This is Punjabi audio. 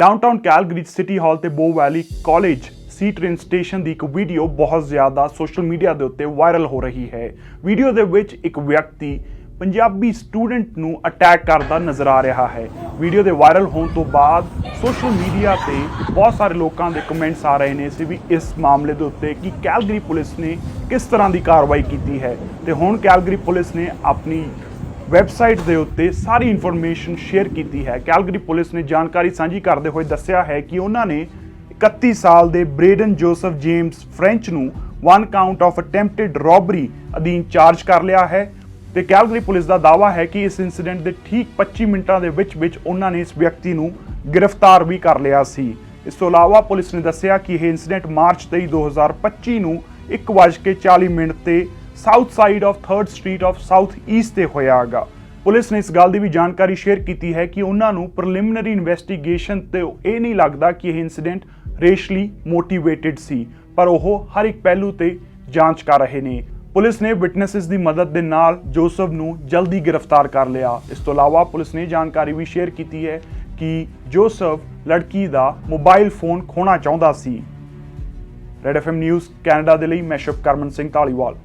ਡਾਊਨਟਾਊਨ ਕੈਲਗਰੀ ਸਿਟੀ ਹਾਲ ਤੇ ਬੋ ਵੈਲੀ ਕਾਲਜ ਸੀ ਟ੍ਰੇਨ ਸਟੇਸ਼ਨ ਦੀ ਇੱਕ ਵੀਡੀਓ ਬਹੁਤ ਜ਼ਿਆਦਾ ਸੋਸ਼ਲ ਮੀਡੀਆ ਦੇ ਉੱਤੇ ਵਾਇਰਲ ਹੋ ਰਹੀ ਹੈ। ਵੀਡੀਓ ਦੇ ਵਿੱਚ ਇੱਕ ਵਿਅਕਤੀ ਪੰਜਾਬੀ ਸਟੂਡੈਂਟ ਨੂੰ ਅਟੈਕ ਕਰਦਾ ਨਜ਼ਰ ਆ ਰਿਹਾ ਹੈ। ਵੀਡੀਓ ਦੇ ਵਾਇਰਲ ਹੋਣ ਤੋਂ ਬਾਅਦ ਸੋਸ਼ਲ ਮੀਡੀਆ ਤੇ ਬਹੁਤ ਸਾਰੇ ਲੋਕਾਂ ਦੇ ਕਮੈਂਟਸ ਆ ਰਹੇ ਨੇ ਸੀ ਵੀ ਇਸ ਮਾਮਲੇ ਦੇ ਉੱਤੇ ਕਿ ਕੈਲਗਰੀ ਪੁਲਿਸ ਨੇ ਕਿਸ ਤਰ੍ਹਾਂ ਦੀ ਕਾਰਵਾਈ ਕੀਤੀ ਹੈ। ਤੇ ਹੁਣ ਕੈਲਗਰੀ ਪੁਲਿਸ ਨੇ ਆਪਣੀ ਵੈਬਸਾਈਟ ਦੇ ਉੱਤੇ ਸਾਰੀ ਇਨਫੋਰਮੇਸ਼ਨ ਸ਼ੇਅਰ ਕੀਤੀ ਹੈ। ਕੈਲਗਰੀ ਪੁਲਿਸ ਨੇ ਜਾਣਕਾਰੀ ਸਾਂਝੀ ਕਰਦੇ ਹੋਏ ਦੱਸਿਆ ਹੈ ਕਿ ਉਹਨਾਂ ਨੇ 31 ਸਾਲ ਦੇ ਬ੍ਰੇਡਨ ਜੋਸਫ ਜੇਮਸ ਫ੍ਰੈਂਚ ਨੂੰ one count of attempted robbery ਅਧੀਨ ਚਾਰਜ ਕਰ ਲਿਆ ਹੈ ਤੇ ਕੈਲਗਰੀ ਪੁਲਿਸ ਦਾ ਦਾਅਵਾ ਹੈ ਕਿ ਇਸ ਇਨਸੀਡੈਂਟ ਦੇ ਠੀਕ 25 ਮਿੰਟਾਂ ਦੇ ਵਿੱਚ ਵਿੱਚ ਉਹਨਾਂ ਨੇ ਇਸ ਵਿਅਕਤੀ ਨੂੰ ਗ੍ਰਿਫਤਾਰ ਵੀ ਕਰ ਲਿਆ ਸੀ। ਇਸ ਤੋਂ ਇਲਾਵਾ ਪੁਲਿਸ ਨੇ ਦੱਸਿਆ ਕਿ ਇਹ ਇਨਸੀਡੈਂਟ ਮਾਰਚ 23 2025 ਨੂੰ 1:40 ਮਿੰਟ ਤੇ south side of 3rd street of south east ਤੇ ਹੋਇਆ ਹੈਗਾ। ਪੁਲਿਸ ਨੇ ਇਸ ਗੱਲ ਦੀ ਵੀ ਜਾਣਕਾਰੀ ਸ਼ੇਅਰ ਕੀਤੀ ਹੈ ਕਿ ਉਹਨਾਂ ਨੂੰ ਪ੍ਰੀਲਿਮਿਨਰੀ ਇਨਵੈਸਟੀਗੇਸ਼ਨ ਤੇ ਇਹ ਨਹੀਂ ਲੱਗਦਾ ਕਿ ਇਹ ਇਨਸੀਡੈਂਟ ਰੇਸ਼ਲੀ ਮੋਟੀਵੇਟਿਡ ਸੀ, ਪਰ ਉਹ ਹਰ ਇੱਕ ਪਹਿਲੂ ਤੇ ਜਾਂਚ ਕਰ ਰਹੇ ਨੇ। ਪੁਲਿਸ ਨੇ ਵਿਟਨੈਸਸ ਦੀ ਮਦਦ ਦੇ ਨਾਲ ਜੋਸਫ ਨੂੰ ਜਲਦੀ ਗ੍ਰਿਫਤਾਰ ਕਰ ਲਿਆ। ਇਸ ਤੋਂ ਇਲਾਵਾ ਪੁਲਿਸ ਨੇ ਜਾਣਕਾਰੀ ਵੀ ਸ਼ੇਅਰ ਕੀਤੀ ਹੈ ਕਿ ਜੋਸਫ ਲੜਕੀ ਦਾ ਮੋਬਾਈਲ ਫੋਨ ਖੋਣਾ ਚਾਹੁੰਦਾ ਸੀ। ਰੈਡ ਐਫਐਮ ਨਿਊਜ਼ ਕੈਨੇਡਾ ਦੇ ਲਈ ਮੈਂ ਸ਼ਿਵ ਕਰਮਨ ਸਿੰਘ ਢਾਲੀਵਾਲ